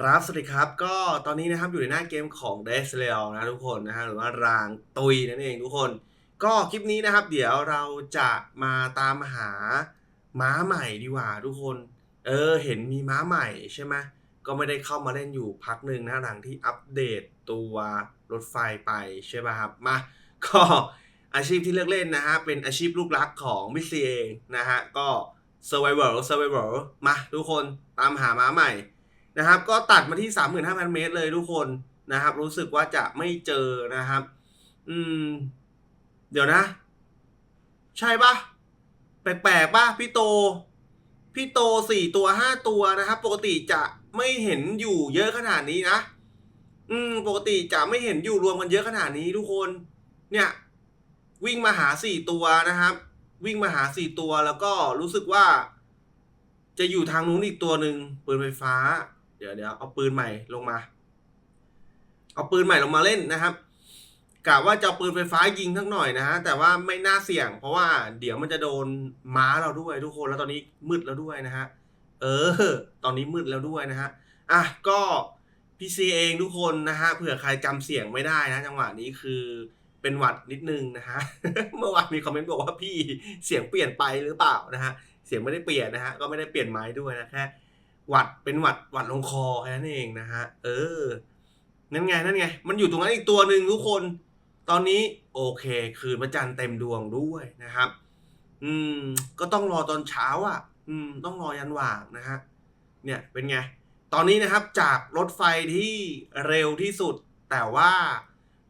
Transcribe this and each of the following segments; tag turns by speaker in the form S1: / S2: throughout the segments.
S1: ครับ สวัสดีครับ ก็ตอนนี้นะครับอยู่ในหน้าเกมของ d e s l e o นะทุกคนนะฮะหรือว่ารางตุยนั่นเองทุกคน ก็คลิปนี้นะครับ เดี๋ยวเราจะมาตามหาม้าใหม่ดีกว่าทุกคน เออเห็นมีม้าใหม่ใช่ไหมก็ไม่ได้เข้ามาเล่นอยู่พักหนึ่งนะหลังที่อัปเดตตัวรถไฟไปใช่ป่ะครับ มาก็อาชีพที่เลือกเล่นนะฮะเป็นอาชีพลูกรักของมิซีเองนะฮะก็ Survivor Survivor มาทุกคนตามหาม้าใหม่ นะครับ ก็ตัดมาที่ 35,000 เมตรเลยทุกคนนะครับ รู้สึกว่าจะไม่เจอนะครับ อืม เดี๋ยวนะ ใช่ปะแปลกๆปะพี่โต พี่โตสี่ตัวห้าตัวนะครับ ปกติจะไม่เห็นอยู่เยอะขนาดนี้นะอืม ปกติจะไม่เห็นอยู่รวมกันเยอะขนาดนี้ทุกคน เนี่ย วิ่งมาหาสี่ตัวนะครับ วิ่งมาหาสี่ตัวแล้วก็รู้สึกว่า จะอยู่ทางนู้นอีกตัวหนึ่งปืนไฟฟ้า เดี๋ยวเดี๋ยวเอาปืนใหม่ลงมา เอาปืนใหม่ลงมาเล่นนะครับกะว่าจะปืนไฟฟ้ายิงทั้งหน่อยนะฮะแต่ว่าไม่น่าเสี่ยง เพราะว่าเดี๋ยวมันจะโดนม้าเราด้วยทุกคนแล้วตอนนี้มืดแล้วด้วยนะฮะเออ ตอนนี้มืดแล้วด้วยนะฮะอะก็พี่ซีเองทุกคนนะฮะเผื่อใครจำเสียงไม่ได้นะ จังหวะนี้คือเป็นหวัดนิดนึงนะฮะเมื่อวานมีคอมเมนต์บอกว่าพี่เสียงเปลี่ยนไปหรือเปล่านะฮะเสียงไม่ได้เปลี่ยนนะฮะก็ไม่ได้เปลี่ยนไม้ด้วยนะแค่ หวัดเป็นหวัดหวัดลงคอแค่นั้นเองนะฮะ เออ นั่นไงนั่นไง มันอยู่ตรงนั้นอีกตัวหนึ่งทุกคน ตอนนี้โอเค คืนพระจันทร์เต็มดวงด้วยนะครับ อืม ก็ต้องรอตอนเช้าอะ อืม ต้องรอยันหว่างนะฮะ เนี่ยเป็นไง ตอนนี้นะครับจากรถไฟที่เร็วที่สุด แต่ว่า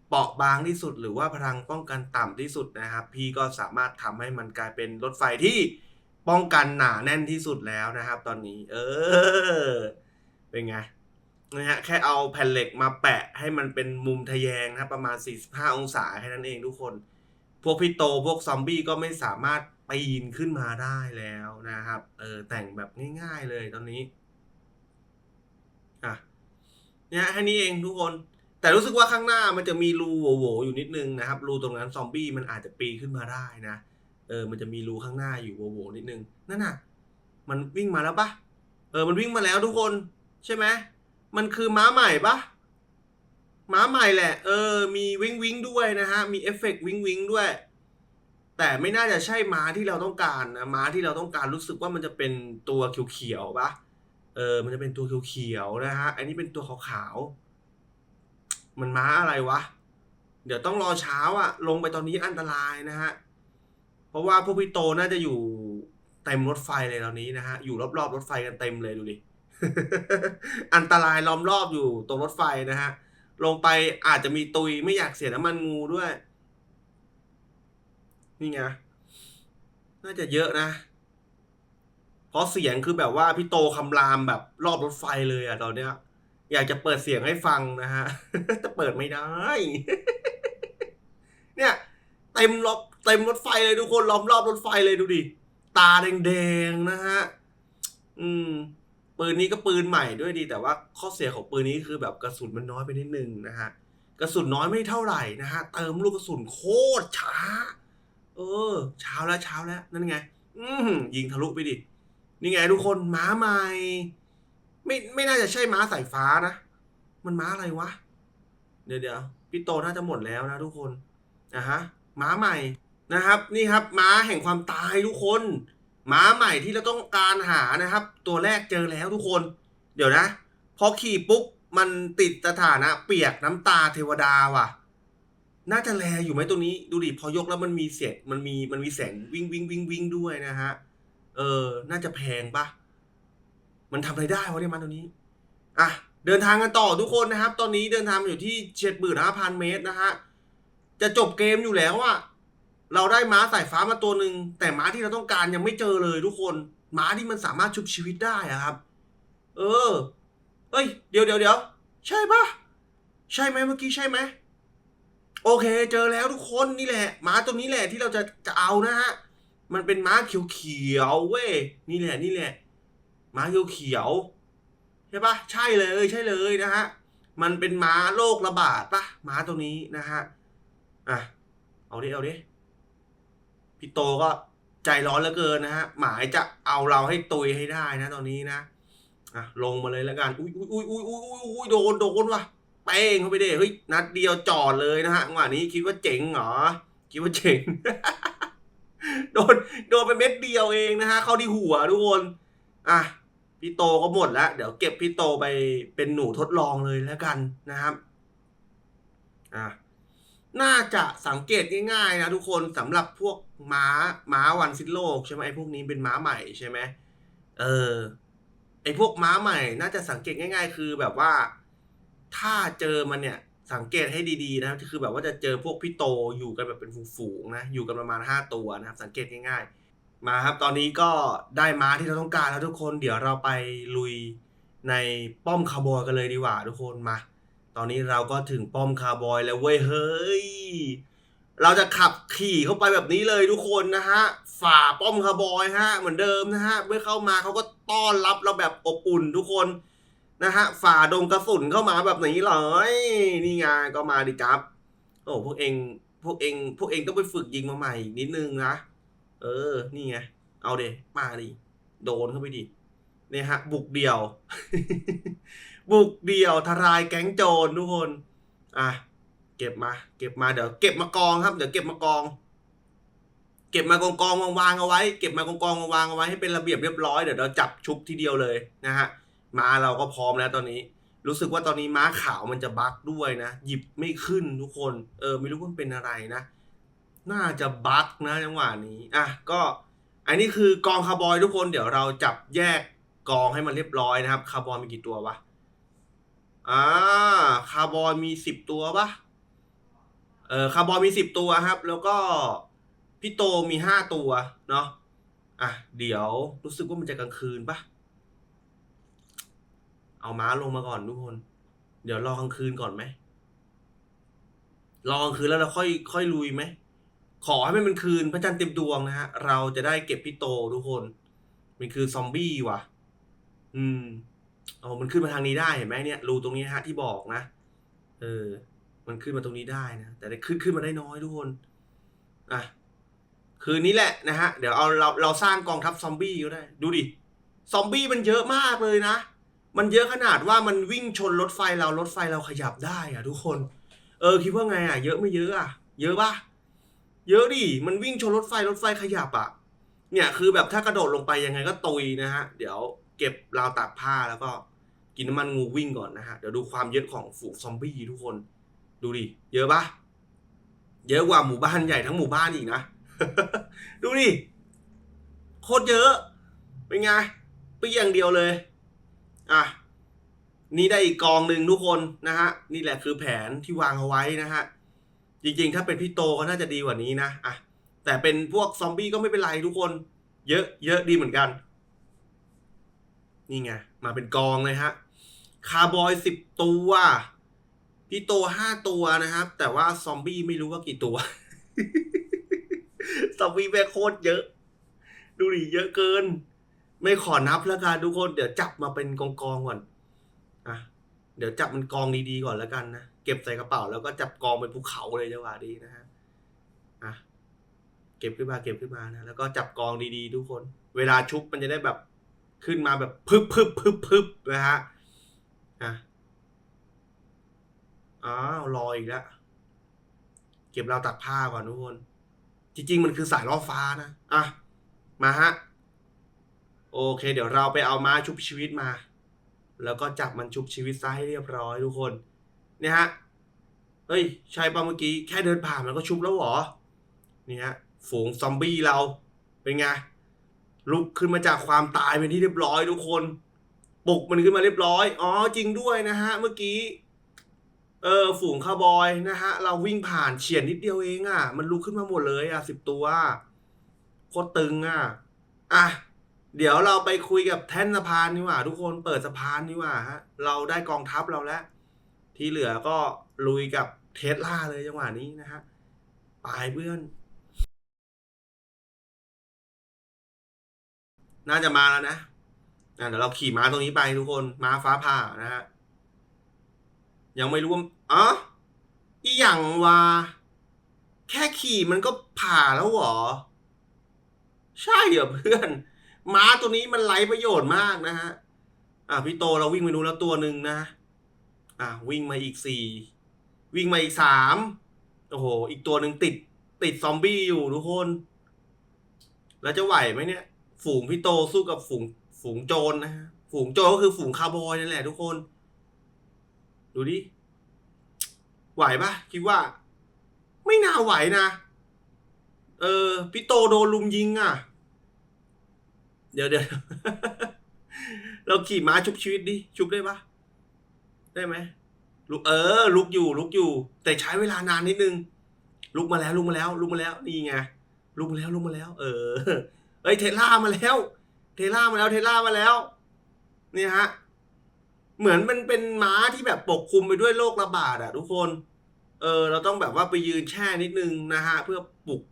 S1: เปราะบางที่สุดหรือว่าพลังป้องกันต่ำที่สุดนะครับ พี่ก็สามารถทำให้มันกลายเป็นรถไฟที่ ป้องกันหนาแน่นที่สุดแล้วนะครับ ตอนนี้ เออ เป็นไงนะฮะแค่เอาแผ่นเหล็กมาแปะให้มันเป็นมุมทะแยงนะครับประมาณ 45 องศาแค่นั้นเองทุกคน พวกพี่โตพวกซอมบี้ก็ไม่สามารถปีนขึ้นมาได้แล้วนะครับ เออแต่งแบบง่ายๆเลยตอนนี้อะเนี่ยแค่นี้เองทุกคน แต่รู้สึกว่าข้างหน้ามันจะมีรูโหวๆอยู่นิดนึงนะครับ รูตรงนั้นซอมบี้มันอาจจะปีนขึ้นมาได้นะ เออมันจะมีรูข้างหน้าอยู่โว่ๆนิดนึงนั่นน่ะ มันวิ่งมาแล้วปะเออ มันวิ่งมาแล้วทุกคน ใช่ไหมมันคือม้าใหม่ปะม้าใหม่แหละ เออ มีวิงวิงด้วยนะฮะ มีเอฟเฟกต์วิงวิงด้วย แต่ไม่น่าจะใช่ม้าที่เราต้องการนะ ม้าที่เราต้องการรู้สึกว่ามันจะเป็นตัวเขียวๆปะเออ มันจะเป็นตัวเขียวๆนะฮะ อันนี้เป็นตัวขาวๆ มันม้าอะไรวะ เดี๋ยวต้องรอเช้าอะลงไปตอนนี้อันตรายนะฮะ ราะว่าพวกพี่โตน่าจะอยู่เต็มรถไฟเลยตอนนี้นะฮะ อยู่รอบๆรถไฟกันเต็มเลยดูดิ อันตรายล้อมรอบอยู่ตรงรถไฟนะฮะ ลงไปอาจจะมีตุยไม่อยากเสียน้ำมันงูด้วย นี่ไง น่าจะเยอะนะ เพราะเสียงคือแบบว่าพี่โตคำรามแบบรอบรถไฟเลยอะตอนเนี้ย อยากจะเปิดเสียงให้ฟังนะฮะ แต่เปิดไม่ได้ เนี่ย เต็มรอบ เต็มรถไฟเลยทุกคนล้อมรอบรถไฟเลยดูดิ ตาแดงๆนะฮะ อืม ปืนนี้ก็ปืนใหม่ด้วยดี แต่ว่าข้อเสียของปืนนี้คือแบบกระสุนมันน้อยไปนิดนึงนะฮะ กระสุนน้อยไม่เท่าไหร่นะฮะ เติมลูกกระสุนโคตรช้า เออ เช้าแล้วเช้าแล้ว นั่นไง อืมยิงทะลุไปดิ นี่ไงทุกคนม้าใหม่ ไม่ไม่น่าจะใช่ม้าสายฟ้านะ มันม้าอะไรวะ เดี๋ยวเดี๋ยวพี่โตน่าจะหมดแล้วนะทุกคนอะฮะม้าใหม่ นะครับนี่ครับม้าแห่งความตายทุกคน ม้าใหม่ที่เราต้องการหานะครับ ตัวแรกเจอแล้วทุกคน เดี๋ยวนะ พอขี่ปุ๊บมันติดสถานะ เปียกน้ำตาเทวดาว่ะ น่าจะแลอยู่ไหมตัวนี้ดูดิพอยกแล้วมันมีเสียงมันมีมันมีแสงวิ่งวิ่งวิ่งวิ่งด้วยนะฮะเออ น่าจะแพงปะมันทำอะไรได้วะเนี่ยมันตัวนี้อะเดินทางกันต่อทุกคนนะครับ ตอนนี้เดินทางอยู่ที่เจ็ดหมื่นห้าพันเมตรนะฮะจะจบเกมอยู่แล้วอะ เราได้ม้าสายฟ้ามาตัวหนึ่งแต่ม้าที่เราต้องการยังไม่เจอเลยทุกคนม้าที่มันสามารถชุบชีวิตได้อะครับ เออเอ้ยเดี๋ยวเดี๋ยวเดี๋ยวใช่ปะใช่ไหมเมื่อกี้ใช่ไหมโอเค เจอแล้วทุกคนนี่แหละม้าตัวนี้แหละที่เราจะจะเอานะฮะมันเป็นม้าเขียวๆเว้ยนี่แหละนี่แหละม้าเขียวๆใช่ปะใช่เลยใช่เลยนะฮะมันเป็นม้าโรคระบาดปะม้าตัวนี้นะฮะอะเอาดิเอาดิ พี่โตก็ใจร้อนเหลือเกินนะฮะ หมายจะเอาเราให้ตุยให้ได้นะ ตอนนี้นะอะลงมาเลยแล้วกัน อุ้ยอุ้ยอุ้ยอุ้ยอุ้ยอุ้ยโดนโดนว่ะเป้งเข้าไปเด้เฮ้ยนัดเดียวจอดเลยนะฮะจังหวะนี้คิดว่าเจ๋งเหรอคิดว่าเจ๋งโดนโดนไปเม็ดเดียวเองนะฮะเข้าที่หัวทุกคนอะพี่โตก็หมดแล้ว เดี๋ยวเก็บพี่โตไปเป็นหนูทดลองเลยแล้วกันนะครับอะ น่าจะสังเกตง่ายๆนะทุกคนสำหรับพวกม้าม้าวันสิ้นโลกใช่ไหมไอ้พวกนี้เป็นม้าใหม่ใช่ไหมเออไอ้พวกม้าใหม่ น่าจะสังเกตง่าย ๆ คือแบบว่าถ้าเจอมันเนี่ยสังเกตให้ดีๆนะคือแบบว่าจะเจอพวกพี่โตอยู่กันแบบเป็นฝูงๆนะอยู่กันประมาณห้าตัวนะครับสังเกตง่าย ๆ มาครับตอนนี้ก็ได้ม้าที่เราต้องการแล้วทุกคนเดี๋ยวเราไปลุยในป้อมคาร์บอยกันเลยดีกว่าทุกคนมา ตอนนี้เราก็ถึงป้อมคาร์บอยแล้วเว้ยเฮ้ย เราจะขับขี่เข้าไปแบบนี้เลยทุกคนนะฮะ ฝ่าป้อมคาร์บอยฮะ เหมือนเดิมนะฮะ เมื่อเข้ามาเขาก็ต้อนรับเราแบบอบอุ่นทุกคนนะฮะ ฝ่าดงกระสุนเข้ามาแบบนี้เลยนี่ไงก็มาดิครับ โอ้พวกเอง พวกเอง พวกเองต้องไปฝึกยิงมาใหม่อีกนิดนึงนะ เออ นี่ไง เอาเดมาดิ โดนเข้าไปดิเนี่ยฮะ บุกเดี่ยว บุกเดี่ยวทลายแก๊งโจรทุกคน อะ เก็บมา เก็บมาเดี๋ยวเก็บมากองครับ เดี๋ยวเก็บมากอง เก็บมากองกองวางวางเอาไว้ เก็บมากองกองวางวางเอาไว้ให้เป็นระเบียบเรียบร้อยเดี๋ยวเราจับชุบทีเดียวเลยนะฮะม้าเราก็พร้อมแล้วตอนนี้ รู้สึกว่าตอนนี้ม้าขาวมันจะบั๊กด้วยนะ หยิบไม่ขึ้นทุกคน เออไม่รู้ว่าเป็นอะไรนะ น่าจะบั๊กนะจังหวะนี้ อะก็ อันนี้คือกองคาร์บอยทุกคนเดี๋ยวเราจับแยกกองให้มันเรียบร้อยนะครับคาร์บอยมีกี่ตัววะ อ่าคาร์บอยมีสิบตัวปะเออคาร์บอยมีสิบตัวครับ แล้วก็พี่โตมีห้าตัวเนาะอะเดี๋ยวรู้สึกว่ามันจะกลางคืนปะเอาม้าลงมาก่อนทุกคน เดี๋ยวรอกลางคืนก่อนไหมรอกลางคืนแล้วเราค่อยค่อยลุยไหมขอให้มันเป็นคืนพระจันทร์เต็มดวงนะฮะ เราจะได้เก็บพี่โตทุกคน มันคือซอมบี้ว่ะ อืม เอมันขึ้นมาทางนี้ได้เห็นไหมเนี่ยรูตรงนี้นะฮะที่บอกนะ เออ มันขึ้นมาตรงนี้ได้นะ แต่ขึ้นขึ้นมาได้น้อยทุกคน อะ คืนนี้แหละนะฮะ เดี๋ยวเอาเราเราสร้างกองทัพซอมบี้ก็ได้ ดูดิ ซอมบี้มันเยอะมากเลยนะ มันเยอะขนาดว่ามันวิ่งชนรถไฟเรา รถไฟเราขยับได้อะทุกคน เออคิดว่าไงอะเยอะไม่เยอะอะเยอะปะเยอะดิ มันวิ่งชนรถไฟ รถไฟขยับอะเนี่ย คือแบบถ้ากระโดดลงไปยังไงก็ตุยนะฮะ เดี๋ยวเก็บราวตากผ้าแล้วก็ กินน้ำมันงูวิ่งก่อนนะฮะ เดี๋ยวดูความเยอะของฝูงซอมบี้ทุกคน ดูดิ เยอะปะเยอะกว่าหมู่บ้านใหญ่ทั้งหมู่บ้านอีกนะ ดูดิ โคตรเยอะ เป็นไงเปี้ยงเดียวเลย อะ นี่ได้อีกกองหนึ่งทุกคนนะฮะ นี่แหละคือแผนที่วางเอาไว้นะฮะ จริงๆ ถ้าเป็นพี่โตก็น่าจะดีกว่านี้นะ อะ แต่เป็นพวกซอมบี้ก็ไม่เป็นไรทุกคน เยอะ เยอะดีเหมือนกัน นี่ไง มาเป็นกองเลยฮะ คาร์บอยสิบตัวพี่โตห้าตัวนะครับ แต่ว่าซอมบี้ไม่รู้ว่ากี่ตัว ซอมบี้แม่โคตรเยอะ ดูดิเยอะเกิน ไม่ขอนับแล้วกันทุกคน เดี๋ยวจับมาเป็นกองกองก่อนอะเดี๋ยวจับมันกองดีๆก่อนแล้วกันนะ เก็บใส่กระเป๋าแล้วก็จับกองเป็นภูเขาเลยจังหวะนี้นะฮะอะเก็บขึ้นมาเก็บขึ้นมานะ แล้วก็จับกองดีๆ ทุกคน เวลาชุบมันจะได้แบบขึ้นมาแบบพึบพึบพึบพึบนะฮะ อะ อ้าวรออีกแล้ว เก็บเราวตักผ้าก่อนทุกคน จริง ๆ มันคือสายล่อฟ้านะ อะ มาฮะ โอเค เดี๋ยวเราไปเอาม้าชุบชีวิตมา แล้วก็จับมันชุบชีวิตซะให้เรียบร้อยทุกคน เนี่ยฮะ เฮ้ย ใช่ป่ะเมื่อกี้ แค่เดินผ่านมันก็ชุบแล้วหรอ นี่ฮะ ฝูงซอมบี้เรา เป็นไง ลุกขึ้นมาจากความตายเป็นที่เรียบร้อยทุกคน ปลุกมันขึ้นมาเรียบร้อย อ๋อจริงด้วยนะฮะ เมื่อกี้ เออฝูงคาร์บอยนะฮะ เราวิ่งผ่านเฉียดนิดเดียวเองอะ มันลุกขึ้นมาหมดเลยอะสิบตัวโคตรตึงอะ อะ เดี๋ยวเราไปคุยกับแท่นสะพานดีกว่า ทุกคนเปิดสะพานดีกว่าฮะ เราได้กองทัพเราแล้ว ที่เหลือก็ลุยกับเทสลาเลยจังหวะนี้นะฮะไปเพื่อนน่าจะมาแล้วนะ่ะเดี๋ยวเราขี่ม้าตรงนี้ไปทุกคนม้าฟ้าผ่านะฮะยังไม่รู้ว่าอ๋ออีหยังวะแค่ขี่มันก็ผ่าแล้วหรอ ใช่เหรอเพื่อน ม้าตัวนี้มันไร้ประโยชน์มากนะฮะอะพี่โตเราวิ่งไปนู้นแล้วตัวหนึ่งนะอะวิ่งมาอีกสี่วิ่งมาอีกสามโอ้โห อีกตัวหนึ่งติด ติดซอมบี้อยู่ทุกคน แล้วจะไหวไหมเนี่ย ฝูงพี่โตสู้กับฝูง ฝูงโจรนะฮะฝูงโจรก็คือฝูงคาร์บอยนั่นแหละทุกคน ดูดิ ไหวปะคิดว่า ไม่น่าไหวนะ เออพี่โตโดนลุมยิงอะ เดี๋ยวเดี๋ยวเราขี่ม้าชุบชีวิตดิ ชุบได้ปะได้ไหมลุกเออ ลุกอยู่ลุกอยู่ แต่ใช้เวลานานนิดนึง ลุกมาแล้วลุกมาแล้ว ลุกมาแล้ว นี่ไงลุกมาแล้วลุกมาแล้ว เออเอ้ยเทล่ามาแล้ว เทล่ามาแล้วเทล่ามาแล้วนี่ฮะเหมือนมันเป็นม้าที่แบบปกคลุมไปด้วยโรคระบาดอะทุกคน เออเราต้องแบบว่าไปยืนแช่นิดนึงนะฮะเพื่อปลุก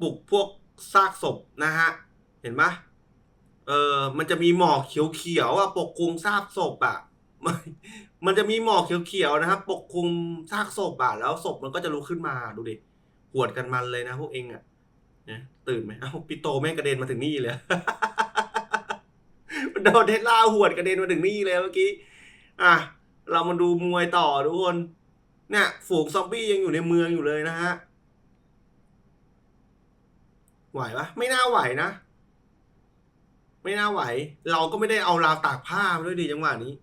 S1: ปลุกพวกซากศพนะฮะเห็นปะเออมันจะมีหมอกเขียวๆอะปกคลุมซากศพอะมันมันจะมีหมอกเขียวๆนะครับปกคลุมซากศพอะแล้วศพมันก็จะลุกขึ้นมาดูดิหวดกันมันเลยนะพวกเองอะ นี่ยตื่นไหมเอ้าพี่โตแม่งกระเด็นมาถึงนี่เลย มันโดนเทสลาหวดกระเด็นมาถึงนี่เลยเมื่อกี้อะเรามาดูมวยต่อทุกคนเนี่ยฝูงซอมบี้ยังอยู่ในเมืองอยู่เลยนะฮะไหวปะไม่น่าไหวนะ ไม่น่าไหว เราก็ไม่ได้เอาราวตากผ้ามาด้วยดิจังหวะนี้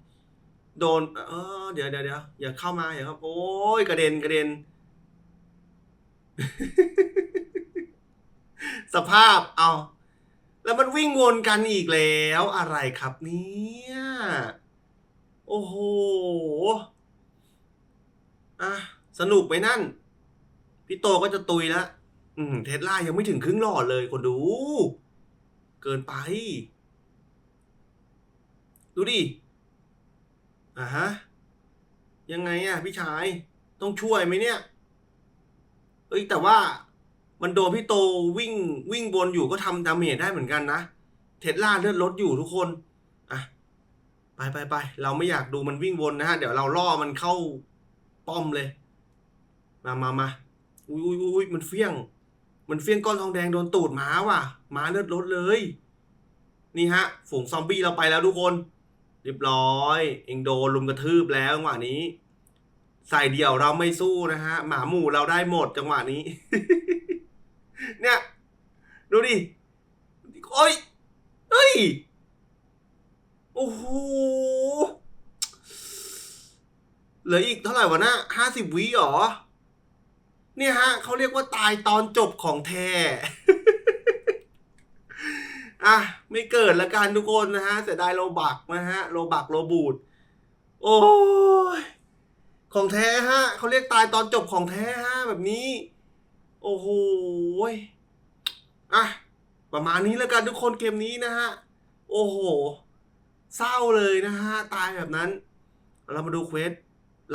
S1: โดน เออเดี๋ยวเดี๋ยวเดี๋ยวอย่าเข้ามาอย่าเข้าโอ้ยกระเด็นกระเด็น สภาพเอา แล้วมันวิ่งวนกันอีกแล้วอะไรครับเนี่ย โอ้โหอะสนุกไหมนั่น พี่โตก็จะตุยแล้วอืมเทสลายังไม่ถึงครึ่งหลอดเลยคนดู เกินไป ดูดิอ่าฮะ ยังไงอะ พี่ชาย ต้องช่วยไหมเนี่ย เอ้ยแต่ว่า มันโดนพี่โตวิ่งวิ่งบนอยู่ก็ทำดาเมจได้เหมือนกันนะ เทสลาเลือดลดอยู่ทุกคนอะไปไปไปเราไม่อยากดูมันวิ่งวนนะฮะ เดี๋ยวเราล่อมันเข้าป้อมเลย มามามาอุ้ยอุ้ยอุ้ยมันเฟี้ยง มันเฟี้ยงก้อนทองแดงโดนตูดหมาว่ะหมาเลือดลดเลย นี่ฮะ ฝูงซอมบี้เราไปแล้วทุกคน เรียบร้อย เองโดนลุมกระทืบแล้วจังหวะนี้ ใส่เดี่ยวเราไม่สู้นะฮะ หมาหมู่เราได้หมดจังหวะนี้ เนี่ย ดูดิ โอ้ย เฮ้ย โอ้โห เหลืออีกเท่าไหร่วะนะห้าสิบวิหรอ เนี่ยฮะ เขาเรียกว่าตายตอนจบของแท้อะ ไม่เกิดละกันทุกคนนะฮะ เสียดายโลบักนะฮะ โลบักโลบูด โอ้ย ของแท้ฮะ เขาเรียกตายตอนจบของแท้ฮะ แบบนี้ โอ้โหอะประมาณนี้แล้วกันทุกคนเกมนี้นะฮะ โอ้โห เศร้าเลยนะฮะ ตายแบบนั้น เรามาดูเควส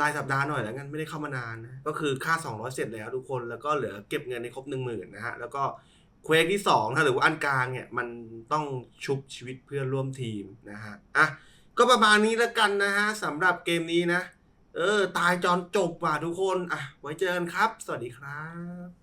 S1: รายสัปดาห์หน่อยแล้วกันไม่ได้เข้ามานานนะก็คือค่า 200 เสร็จแล้วทุกคนแล้วก็เหลือเก็บเงินในครบ 1 0,000นะฮะ แล้วก็เควสที่2นะหรือว่าอันกลางเนี่ย มันต้องชุบชีวิตเพื่อนร่วมทีมนะฮะอะก็ประมาณนี้แล้วกันนะฮะสำหรับเกมนี้นะ เออ ตายจอนจบว่ะทุกคน อะ ไว้เจอกันครับ สวัสดีครับ